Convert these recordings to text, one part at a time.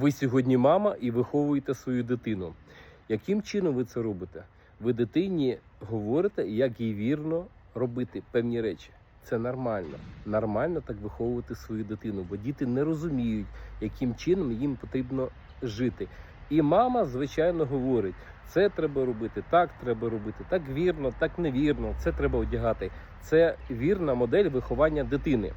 Ви сьогодні мама і виховуєте свою дитину. Яким чином ви це робите? Ви дитині говорите, як їй вірно робити певні речі. Це нормально. Нормально так виховувати свою дитину, бо діти не розуміють, яким чином їм потрібно жити. І мама, звичайно, говорить: це треба робити, так треба робити, так вірно, так невірно, це треба одягати. Це вірна модель виховання дитини.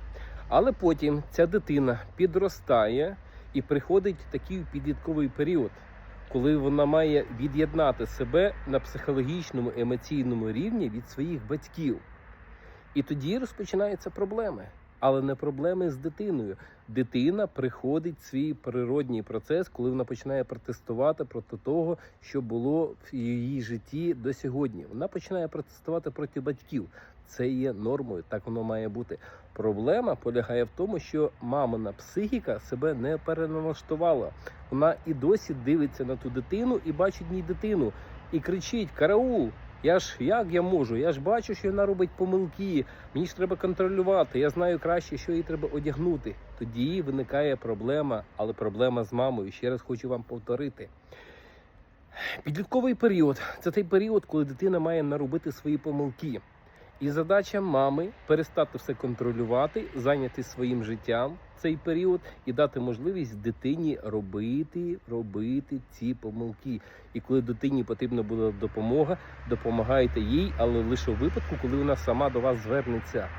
Але потім ця дитина підростає і приходить такий підлітковий період, коли вона має від'єднати себе на психологічному емоційному рівні від своїх батьків. І тоді розпочинаються проблеми. Але не проблеми з дитиною. Дитина приходить свій природній процес, коли вона починає протестувати проти того, що було в її житті до сьогодні. Вона починає протестувати проти батьків. Це є нормою, так воно має бути. Проблема полягає в тому, що мамина психіка себе не переналаштувала. Вона і досі дивиться на ту дитину і бачить в ній дитину і кричить: Караул! Я ж як я можу? Я ж бачу, що вона робить помилки. Мені ж треба контролювати. Я знаю краще, що їй треба одягнути. Тоді виникає проблема, але проблема з мамою. Ще раз хочу вам повторити. Підлітковий період це той період, коли дитина має наробити свої помилки. І задача мами перестати все контролювати, зайняти своїм життям цей період і дати можливість дитині робити, робити ці помилки. І коли дитині потрібна буде допомога, допомагайте їй, але лише у випадку, коли вона сама до вас звернеться.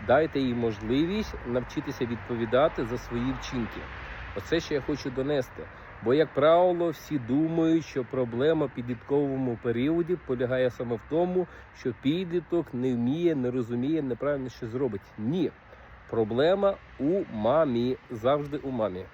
Дайте їй можливість навчитися відповідати за свої вчинки. Оце що я хочу донести. Бо, як правило, всі думають, що проблема в підлітковому періоді полягає саме в тому, що підліток не вміє, не розуміє, неправильно що зробить. Ні. Проблема у мамі, завжди у мамі.